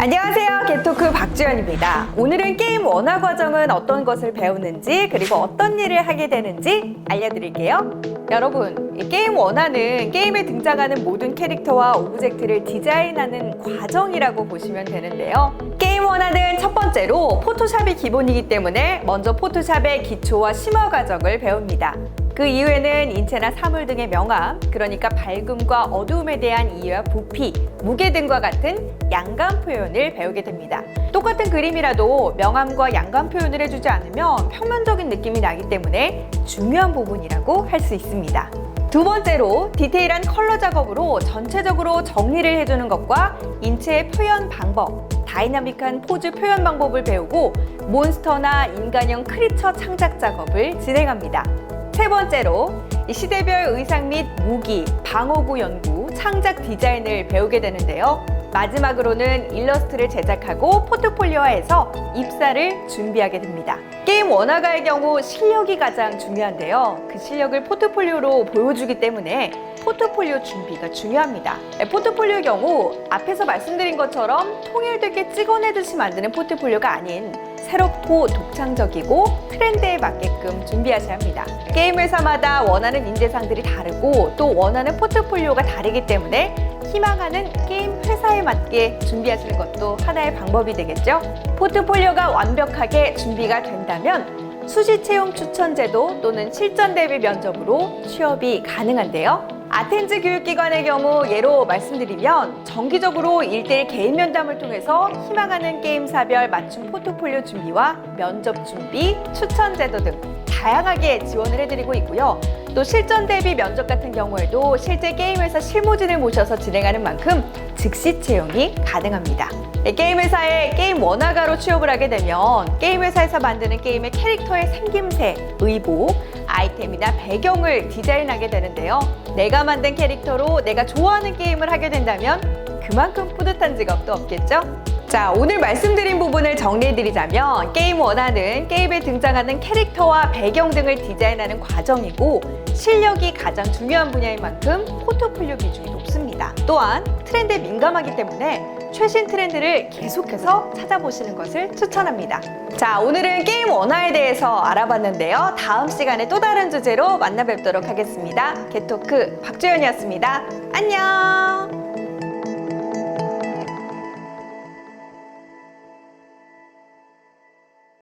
안녕하세요. 개토크 박주연입니다. 오늘은 게임 원화 과정은 어떤 것을 배우는지 그리고 어떤 일을 하게 되는지 알려드릴게요. 여러분, 이 게임 원화는 게임에 등장하는 모든 캐릭터와 오브젝트를 디자인하는 과정이라고 보시면 되는데요. 게임 원화는 첫 번째로 포토샵이 기본이기 때문에 먼저 포토샵의 기초와 심화 과정을 배웁니다. 그 이후에는 인체나 사물 등의 명암, 그러니까 밝음과 어두움에 대한 이해와 부피, 무게 등과 같은 양감 표현을 배우게 됩니다. 똑같은 그림이라도 명암과 양감 표현을 해주지 않으면 평면적인 느낌이 나기 때문에 중요한 부분이라고 할 수 있습니다. 두 번째로 디테일한 컬러 작업으로 전체적으로 정리를 해주는 것과 인체의 표현 방법, 다이나믹한 포즈 표현 방법을 배우고 몬스터나 인간형 크리처 창작 작업을 진행합니다. 세 번째로 이 시대별 의상 및 무기, 방어구 연구, 창작 디자인을 배우게 되는데요. 마지막으로는 일러스트를 제작하고 포트폴리오화해서 입사를 준비하게 됩니다. 게임 원화가의 경우 실력이 가장 중요한데요. 그 실력을 포트폴리오로 보여주기 때문에 포트폴리오 준비가 중요합니다. 네, 포트폴리오의 경우 앞에서 말씀드린 것처럼 통일되게 찍어내듯이 만드는 포트폴리오가 아닌 새롭고 독창적이고 트렌드에 맞게끔 준비하셔야 합니다. 게임 회사마다 원하는 인재상들이 다르고 또 원하는 포트폴리오가 다르기 때문에 희망하는 게임 회사에 맞게 준비하시는 것도 하나의 방법이 되겠죠. 포트폴리오가 완벽하게 준비가 된다면 수시 채용 추천 제도 또는 실전 대비 면접으로 취업이 가능한데요. 아텐즈 교육기관의 경우 예로 말씀드리면 정기적으로 일대일 개인 면담을 통해서 희망하는 게임사별 맞춤 포트폴리오 준비와 면접 준비, 추천 제도 등 다양하게 지원을 해드리고 있고요. 또 실전 대비 면접 같은 경우에도 실제 게임회사 실무진을 모셔서 진행하는 만큼 즉시 채용이 가능합니다. 네, 게임 회사에 게임 원화가로 취업을 하게 되면 게임 회사에서 만드는 게임의 캐릭터의 생김새, 의복, 아이템이나 배경을 디자인하게 되는데요. 내가 만든 캐릭터로 내가 좋아하는 게임을 하게 된다면 그만큼 뿌듯한 직업도 없겠죠? 자, 오늘 말씀드린 부분을 정리해드리자면 게임 원화는 게임에 등장하는 캐릭터와 배경 등을 디자인하는 과정이고 실력이 가장 중요한 분야인 만큼 포트폴리오 비중이 높습니다. 또한 트렌드에 민감하기 때문에 최신 트렌드를 계속해서 찾아보시는 것을 추천합니다. 자, 오늘은 게임 원화에 대해서 알아봤는데요. 다음 시간에 또 다른 주제로 만나 뵙도록 하겠습니다. 개토크 박주연이었습니다. 안녕!